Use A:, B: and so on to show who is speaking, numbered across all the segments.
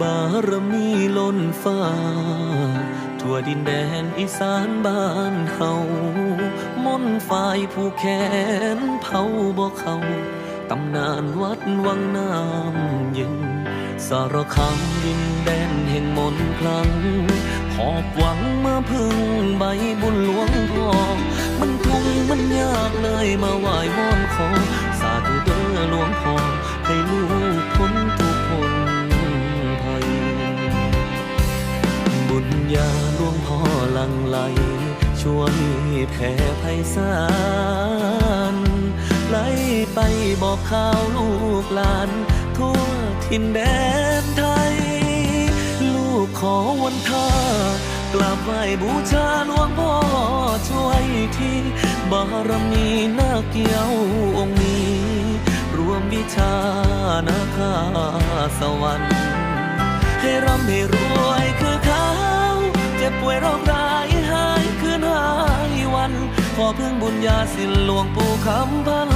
A: บารมีล้นฟ้า ทั่วดินแดนอีสานบ้านเฮามนฝ่ายผู้แขนเผาบ่เขาตำนานวัดวังน้ำเย็น สารคามดินแดนแห่งมนคลัง หอบหวังมาพึ่งใบบุญหลวงพ่อมันทุกข์มันยากเลยมาไหว้วอนขอ สาธุเด้อหลวงพ่อให้ลูก ลังไหลช่วยแผ่ไพศาลไหลไปบอกข่าวลูกหลาน ทั่วทินแดนไทย ลูกขอวันท่ากราบไหว้บูชาหลวงพ่อช่วยที่บารมีนาเกี่ยวองค์นี้ รวมวิชานาคาสวรรค์ให้ร่ำให้รวยคือเขาเจ็บป่วยโรคร้ อพึ่งบุญญาสินหลวงปู่คำพัน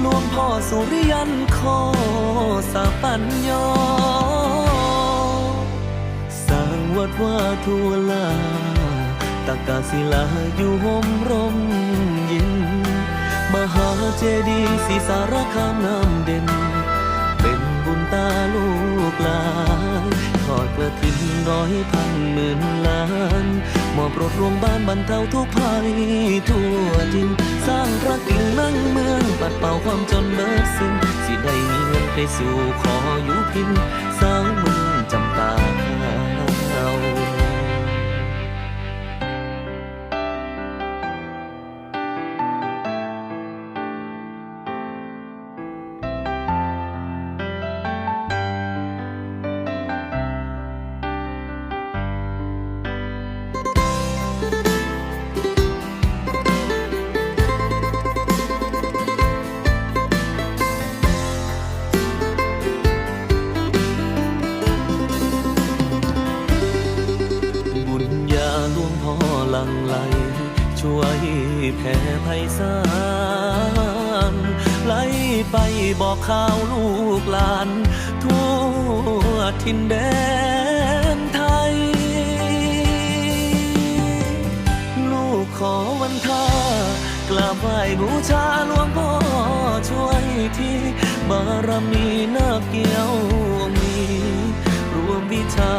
A: หลวงพ่อสุริยันขอสาปัญญาสร้างวัดว่าทั่วลาตักกาศิลาอยู่ห่มร่มเย็นมหาเจดีย์ศรีสารคามน้ำเด่น เป็นบุญตาลูกหลานทอดกระถิ่นร้อยพันหมื่นล้าน มอบรดรวมบ้านบรรเทาทุกภัยทั่วทิน สร้างพระกิ่งนั่งเมืองปัดเป่าความจนเบิดสิ้นสิได้มีเงินไปสู่ขออยู่พิน พ่อหลังไหล ช่วยแผ่ไพศาลไหลไปบอกข่าวลูกหลาน ทั่วทินแดนไทย ลูกขอวันท่ากราบไหว้บูชาหลวงพ่อช่วยที่บารมีนาเกี่ยวมีรวมวิชา